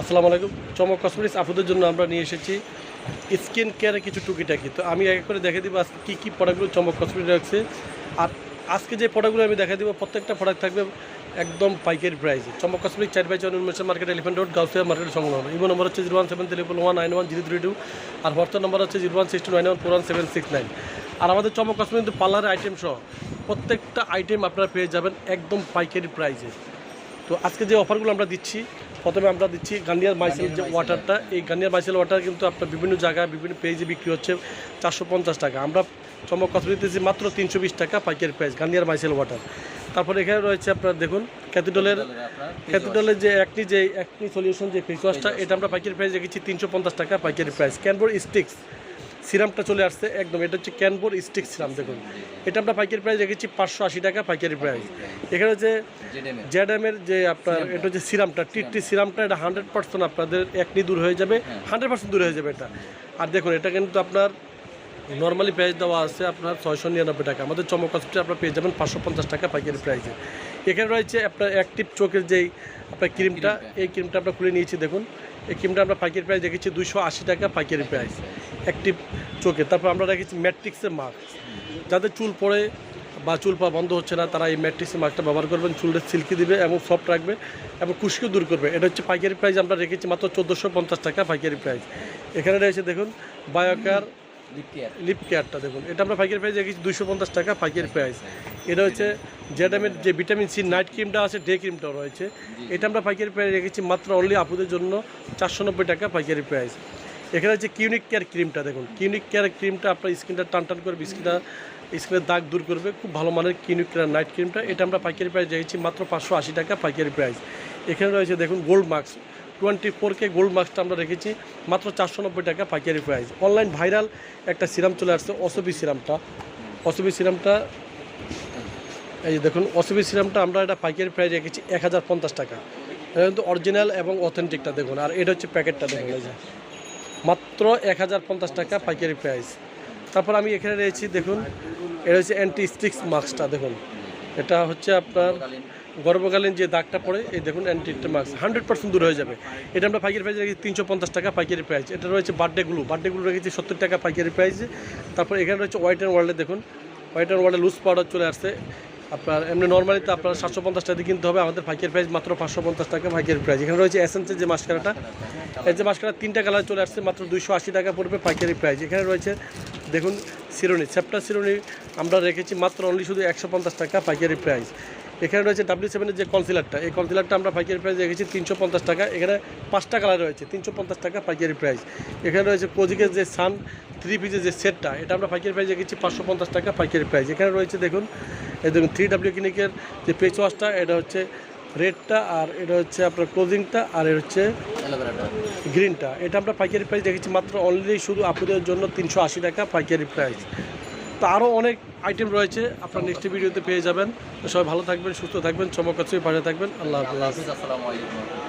আসসালামু আলাইকুম। চমক কসমেটিক্স আপুদের জন্য আমরা নিয়ে এসেছি স্কিন কেয়ারে কিছু টুকিটাকি। তো আমি এক করে দেখে দিব আজকে কী কী প্রোডাক্টগুলো চমক কসমেটিক্স রাখছে আর আজকে যে প্রোডাক্টগুলো আমি দেখা দিব, প্রত্যেকটা প্রোডাক্ট থাকবে একদম পাইকারি প্রাইসে চমক কসমেটিক চার by Chandra market elephant road Gausia market সংলগ্ন ইভো নম্বর হচ্ছে zero one seven three one nine one zero three two আর হোয়াটসঅ্যাপ নম্বর হচ্ছে zero one six two nine one four one seven six nine আর আমাদের চমক কসমেটিক পার্লারের আইটেম সহ প্রত্যেকটা আইটেম আপনারা পেয়ে যাবেন একদম পাইকারি প্রাইসে তো আজকে যে অফারগুলো আমরা দিচ্ছি প্রথমে আমরা দিচ্ছি গান্ডিয়ার মাইসেল যে ওয়াটারটা এই গান্ডিয়ার মাইসেল ওয়াটার কিন্তু আপনার বিভিন্ন জায়গায় বিভিন্ন পেজে বিক্রি হচ্ছে চারশো পঞ্চাশ টাকা। আমরা চমক কথা দিতেছি? মাত্র তিনশো বিশ টাকা পাইকারি প্রাইস গান্ডিয়ার মাইসেল ওয়াটার তারপরে এখানে রয়েছে আপনার দেখুন ক্যাথিডলের ক্যাথিডলের যে একটি যে একনি সলিউশন যে ফেস ওয়াশটা এটা আমরা পাইকারি প্রাইস রেখেছি তিনশো পঞ্চাশ টাকা পাইকারি প্রাইস ক্যানবোর স্টিক্স সিরামটা চলে আসছে একদম এটা হচ্ছে ক্যানবোর স্টিক সিরাম দেখুন। এটা আমরা পাইকারি প্রাইস রেখেছি পাঁচশো আশি টাকা পাইকারি প্রাইস। এখানে হচ্ছে জ্যাডামের যে আপনার এটা হচ্ছে সিরামটা টিটি সিরামটা এটা হান্ড্রেড পার্সেন্ট আপনাদের একনি দূর হয়ে যাবে হান্ড্রেড পার্সেন্ট দূর হয়ে যাবে এটা। আর দেখুন এটা কিন্তু আপনার নর্মালি প্রাইস দেওয়া আছে আপনার ছয়শো নিরানব্বই টাকা। আমাদের চমক হসপিটাল আপনার পেয়ে যাবেন পাঁচশো পঞ্চাশ টাকা পাইকারি প্রাইসে এখানে রয়েছে আপনার অ্যাক্টিভ চোখের যেই আপনার ক্রিমটা এই ক্রিমটা আমরা খুলে নিয়েছি দেখুন। এই ক্রিমটা আমরা পাইকারি প্রাইস রেখেছি দুশো আশি টাকা পাইকারি প্রাইস অ্যাক্টিভ চোখে তারপর আমরা রেখেছি ম্যাট্রিক্সের মাস্ক যাদের চুল পড়ে বা চুল পা বন্ধ হচ্ছে না তারা এই ম্যাট্রিক্সের মাস্কটা ব্যবহার করবেন। চুলটা সিল্কি দিবে এবং সফট রাখবে এবং খুশকিও দূর করবে। এটা হচ্ছে পাইকারি প্রাইস আমরা রেখেছি মাত্র চোদ্দোশো পঞ্চাশ টাকা পাইকারি প্রাইস এখানে রয়েছে দেখুন বায়োকার লিপ কেয়ারটা দেখুন। এটা আমরা পাইকারি প্রাইস রেখেছি দুশো পঞ্চাশ টাকা পাইকারি প্রাইস এটা হচ্ছে জেডামের যে ভিটামিন সি নাইট ক্রিমটা আছে ডে ক্রিমটাও রয়েছে। এটা আমরা পাইকারি প্রাইস রেখেছি মাত্র অনলি আপুদের জন্য চারশো নব্বই টাকা পাইকারি প্রাইস এখানে হচ্ছে কিউনিক কেয়ার ক্রিমটা দেখুন। কিউনিক কেয়ার ক্রিমটা আপনার স্কিনটা টান টান করবে স্কিনটা স্কিনের দাগ দূর করবে। খুব ভালো মানের কিউনিক কেয়ার নাইট ক্রিমটা এটা আমরা পাইকারি প্রাইস রেখেছি মাত্র পাঁচশো আশি টাকা পাইকারি প্রাইস এখানে রয়েছে দেখুন gold marks twenty four K gold মার্কসটা আমরা রেখেছি মাত্র চারশো নব্বই টাকা পাইকারি প্রাইস অনলাইন ভাইরাল একটা সিরাম চলে আসছে, অসবি সিরামটা অসবি সিরামটা এই যে দেখুন, অসবি সিরামটা আমরা এটা পাইকারি প্রাইস রেখেছি এক হাজার পঞ্চাশ টাকা। কিন্তু অরিজিনাল এবং অথেন্টিকটা দেখুন, আর এটা হচ্ছে প্যাকেটটা দেখুন, এই যে। মাত্র এক হাজার পঞ্চাশ টাকা পাইকারি প্রাইস তারপর আমি এখানে রয়েছি, দেখুন, এটা হচ্ছে অ্যান্টি স্টিক্স মাস্কটা দেখুন। এটা হচ্ছে আপনার গর্ভকালীন যে দাগটা পড়ে, এই দেখুন অ্যান্টি মাস্ক হান্ড্রেড পার্সেন্ট দূর হয়ে যাবে। এটা আমরা পাইকারি প্রাইস রেখেছি তিনশো পঞ্চাশ টাকা পাইকারি প্রাইস এটা রয়েছে বার্থডে গ্লু বার্থডে গ্লু রেখেছি সত্তর টাকা পাইকারি প্রাইসে তারপর এখানে রয়েছে হোয়াইট অ্যান্ড ওয়ার্ল্ডে দেখুন। হোয়াইট অ্যান্ড ওয়ার্ল্ডে লুজ পাউডার চলে আসছে। আপনার এমনি নর্মালি তো আপনার সাতশো পঞ্চাশ টাকা দিয়ে কিনতে হবে, আমাদের পাইকারি প্রাইস মাত্র পাঁচশো পঞ্চাশ টাকা পাইকারি প্রাইস এখানে রয়েছে এসেন্সের যে মাস্কারাটা, এই যে মাস্কারা তিনটা কালার চলে আসছে, মাত্র দুইশো আশি টাকা পড়বে পাইকারি প্রাইস এখানে রয়েছে, দেখুন সিরোনি, চ্যাপ্টার সিরোনি আমরা রেখেছি মাত্র অনলি শুধু একশো পঞ্চাশ টাকা পাইকারি প্রাইস এখানে রয়েছে ডাব্লিউ সেভেনের যে কনসিলারটা এই কনসিলারটা আমরা পাইকারি প্রাইস রেখেছি তিনশো পঞ্চাশ টাকা। এখানে পাঁচটা কালার রয়েছে, তিনশো পঞ্চাশ টাকা পাইকারি প্রাইস এখানে রয়েছে কোজিকের যে সান থ্রি পিসের যে সেটটা এটা আমরা পাইকারি প্রাইস রেখেছি পাঁচশো পঞ্চাশ টাকা পাইকারি প্রাইস এখানে রয়েছে দেখুন, এই দেখুন থ্রি ডাব্লিউ ক্লিনিকের যে ফেস ওয়াশটা এটা হচ্ছে রেডটা আর এটা হচ্ছে আপনার ক্লোজিংটা আর এটা হচ্ছে গ্রিনটা। এটা আমরা পাইকারি প্রাইস দেখেছি মাত্র অনলি শুধু আপনাদের জন্য তিনশো আশি টাকা পাইকারি প্রাইস তো আরও অনেক আইটেম রয়েছে আপনার নেক্সট ভিডিওতে পেয়ে যাবেন। সবাই ভালো থাকবেন সুস্থ থাকবেন চমক আছে পাশে থাকবেন। আল্লাহ হাফিজ। আসসালামু আলাইকুম।